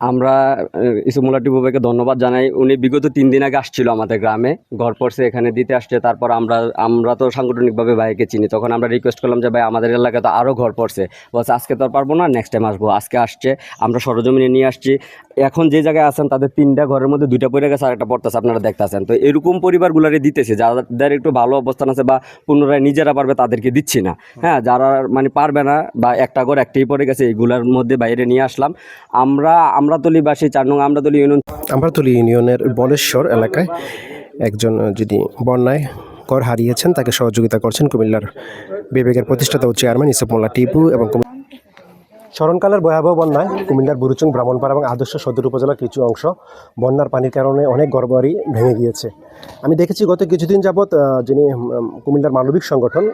আমরা ইসুমুল্লা টিপু ধন্যবাদ জানাই। উনি বিগত তিন দিন আগে আসছিল আমাদের গ্রামে। ঘর পড়ছে এখানে দিতে আসছে, তারপর আমরা আমরা তো সাংগঠনিকভাবে ভাইকে চিনি। তখন আমরা রিকোয়েস্ট করলাম যে, ভাই, আমাদের এলাকায় তো আরও ঘর পড়ছে বলছে, আজকে তো আর পারব না নেক্সট টাইম আসব। আজকে আসছে, আমরা সরজমিনে নিয়ে আসছি। এখন যে জায়গায় আছেন, তাদের তিনটা ঘরের মধ্যে দুইটা পড়ে গেছে আর একটা পড়তেছে, আপনারা দেখতেছেন। তো এরকম পরিবারগুলারে দিতেছে, যাদের একটু ভালো অবস্থান আছে বা পুনরায় নিজেরা পারবে তাদেরকে দিচ্ছি না। হ্যাঁ যারা মানে পারবে না বা একটা ঘর একটাই পড়ে গেছে, এইগুলার মধ্যে বাইরে নিয়ে আসলাম। আমরা আমরাতলিবাসী চার নং আমরাতলি ইউনিয়ন আমরাতলী ইউনিয়নের বলেশ্বর এলাকায় একজন যদি বন্যায় ঘর হারিয়েছেন, তাকে সহযোগিতা করছেন কুমিল্লার বিবেকের প্রতিষ্ঠাতা ও চেয়ারম্যান ইসুফ মোল্লা টিপু এবং স্মরণকালের ভয়াবহ বন্যায় কুমিল্লার বুরুচুং, ব্রাহ্মণপাড়া এবং আদর্শ সদর উপজেলার কিছু অংশ বন্যার পানির কারণে অনেক ঘরবাড়ি ভেঙে গিয়েছে। আমি দেখেছি গত কিছুদিন যাবৎ যিনি কুমিল্লার মানবিক সংগঠন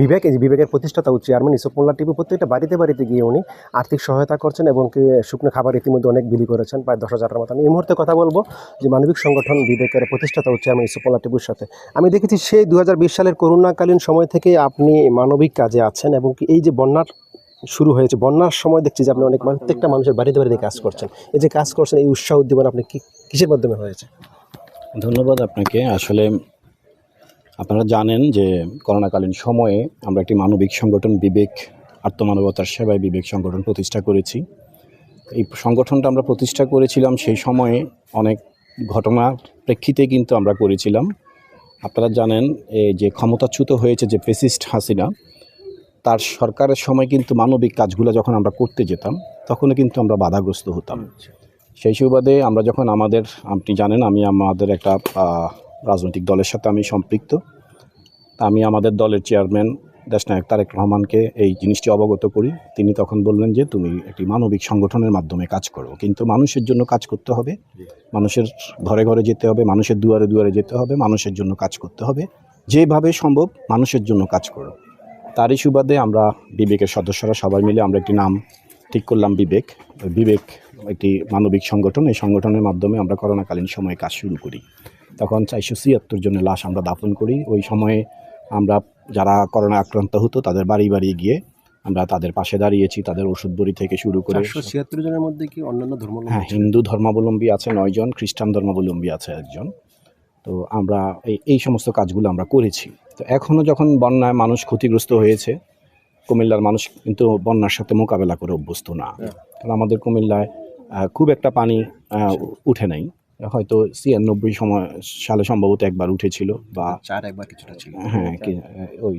বিবেক, এই বিবেকের প্রতিষ্ঠাতা ও চেয়ারম্যান ইসুফ মোল্লা টিপু প্রত্যেকটা বাড়িতে বাড়িতে গিয়ে উনি আর্থিক সহায়তা করছেন এবং কি শুকনো খাবার ইতিমধ্যে অনেক বিলি করেছেন, প্রায় দশ হাজারের মতো। আমি এই মুহূর্তে কথা বলব যে মানবিক সংগঠন বিবেকের প্রতিষ্ঠাতা ও চেয়ারম্যান ইসুফ মোল্লা টিপুর সাথে। আমি দেখেছি সেই দু হাজার বিশ সালের করোনাকালীন সময় থেকে আপনি মানবিক কাজে আছেন এবং কি এই যে বন্যার শুরু হয়েছে। বন্যার সময় দেখছি যে আপনি অনেক প্রত্যেকটা মানুষের বাড়িতে বাড়িতে কাজ করছেন। এই যে কাজ করছেন, এই উৎসাহ উদ্দীপনা আপনি কিসের মাধ্যমে হয়েছে? ধন্যবাদ আপনাকে। আসলে আপনারা জানেন যে করোনাকালীন সময়ে আমরা একটি মানবিক সংগঠন বিবেক, আত্মমানবতার সেবায় বিবেক সংগঠন প্রতিষ্ঠা করেছি। এই সংগঠনটা আমরা প্রতিষ্ঠা করেছিলাম সেই সময়ে অনেক ঘটনার প্রেক্ষিতে কিন্তু আমরা করেছিলাম। আপনারা জানেন এই যে ক্ষমতাচ্যুত হয়েছে যে ফেসিস্ট হাসিনা তার সরকারের সময় কিন্তু মানবিক কাজগুলো যখন আমরা করতে যেতাম তখনও কিন্তু আমরা বাধাগ্রস্ত হতাম। সেই সুবাদে আমরা যখন আমাদের আপনি জানেন আমি আমাদের একটা রাজনৈতিক দলের সাথে আমি সম্পৃক্ত। তা আমি আমাদের দলের চেয়ারম্যান দেশনায়ক তারেক রহমানকে এই জিনিসটি অবগত করি। তিনি তখন বললেন যে তুমি একটি মানবিক সংগঠনের মাধ্যমে কাজ করো। কিন্তু মানুষের জন্য কাজ করতে হবে। মানুষের ঘরে ঘরে যেতে হবে মানুষের দুয়ারে দুয়ারে যেতে হবে মানুষের জন্য কাজ করতে হবে। যেভাবে সম্ভব মানুষের জন্য কাজ করো। তারই সুবাদে আমরা বিবেকের সদস্যরা সবাই মিলে আমরা একটি নাম ঠিক করলাম বিবেক। বিবেক একটি মানবিক সংগঠন। এই সংগঠনের মাধ্যমে আমরা করোনাকালীন সময়ে কাজ শুরু করি। তখন চারশো ছিয়াত্তর জনের লাশ আমরা দাফন করি। ওই সময়ে আমরা যারা করোনা আক্রান্ত হতো তাদের বাড়ি বাড়ি গিয়ে আমরা তাদের পাশে দাঁড়িয়েছি তাদের ওষুধ বড়ি থেকে শুরু করে ছিয়াত্তর জনের মধ্যে কি অন্যান্য ধর্ম হ্যাঁ হিন্দু ধর্মাবলম্বী আছে নয়জন খ্রিস্টান ধর্মাবলম্বী আছে একজন। তো আমরা এই এই সমস্ত কাজগুলো আমরা করেছি। তো এখনও যখন বন্যায় মানুষ ক্ষতিগ্রস্ত হয়েছে কুমিল্লার মানুষ কিন্তু বন্যার সাথে মোকাবেলা করে অভ্যস্ত না। কারণ আমাদের কুমিল্লায় খুব একটা পানি উঠে নাই। হয়তো ছিয়ানব্বই সময় সালে সম্ভবত একবার উঠেছিল বা চার একবার কিছুটা ছিল। হ্যাঁ ওই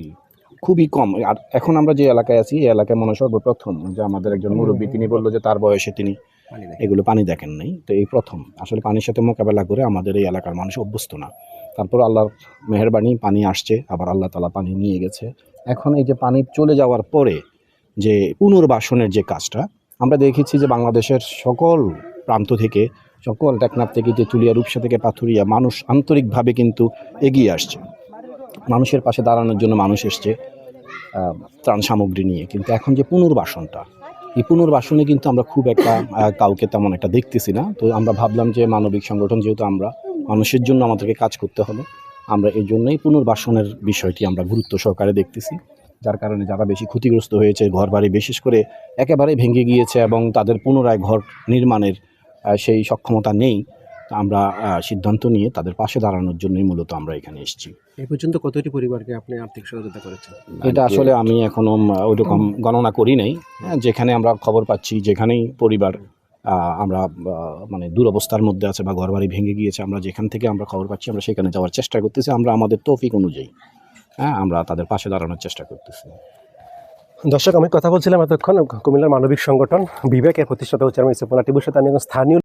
খুবই কম। আর এখন আমরা যে এলাকায় আছি এই এলাকায় মনে হয় সর্বপ্রথম যে আমাদের একজন মুরব্বী তিনি বলল যে তার বয়সে তিনি এগুলো পানি দেখেন নাই। তো এই প্রথম। আসলে পানির সাথে মোকাবেলা করে আমাদের এই এলাকার মানুষ অভ্যস্ত না। তারপর আল্লাহর মেহরবানি, পানি আসছে, আবার আল্লাহ তালা পানি নিয়ে গেছে। এখন এই যে পানি চলে যাওয়ার পরে যে পুনর্বাসনের যে কাজটা, আমরা দেখেছি যে বাংলাদেশের সকল প্রান্ত থেকে, সকল টেকনাফ থেকে, তেঁতুলিয়া, রূপসা থেকে পাথুরিয়া মানুষ আন্তরিকভাবে কিন্তু এগিয়ে আসছে। মানুষের পাশে দাঁড়ানোর জন্য মানুষ এসছে ত্রাণ সামগ্রী নিয়ে। কিন্তু এখন যে পুনর্বাসনটা, এই পুনর্বাসনে কিন্তু আমরা খুব একটা কাউকে তেমন একটা দেখতেছি না। তো আমরা ভাবলাম যে মানবিক সংগঠন যেহেতু আমরা মানুষের জন্য আমাদেরকে কাজ করতে হবে। আমরা এই জন্যই পুনর্বাসনের বিষয়টি আমরা গুরুত্ব সহকারে দেখতেছি। যার কারণে যারা বেশি ক্ষতিগ্রস্ত হয়েছে ঘর বাড়ি বিশেষ করে একেবারে ভেঙে গিয়েছে এবং তাদের পুনরায় ঘর নির্মাণের সেই সক্ষমতা নেই আমরা সিদ্ধান্ত নিয়ে তাদের পাশে দাঁড়ানোর জন্যই মূলত আমরা এখানে এসেছি। এই পর্যন্ত কতটি পরিবারকে আপনি আর্থিক সহযোগিতা করেছেন? এটা আসলে আমি এখনও ওইরকম গণনা করি নাই। হ্যাঁ, যেখানে আমরা খবর পাচ্ছি যেখানেই পরিবার আমরা মানে দুরবস্থার মধ্যে আছে বা ঘরবাড়ি ভেঙে গিয়েছে, আমরা যেখান থেকে আমরা খবর পাচ্ছি, আমরা সেখানে যাওয়ার চেষ্টা করতেছি, আমরা আমাদের তৌফিক অনুযায়ী হ্যাঁ আমরা তাদের পাশে দাঁড়ানোর চেষ্টা করতেছি। দর্শক, আমি কথা বলছিলাম এতক্ষণ কুমিল্লার মানবিক সংগঠন বিবেকের প্রতিষ্ঠাতা হচ্ছে টিপুর সাথে আমি এখন স্থানীয়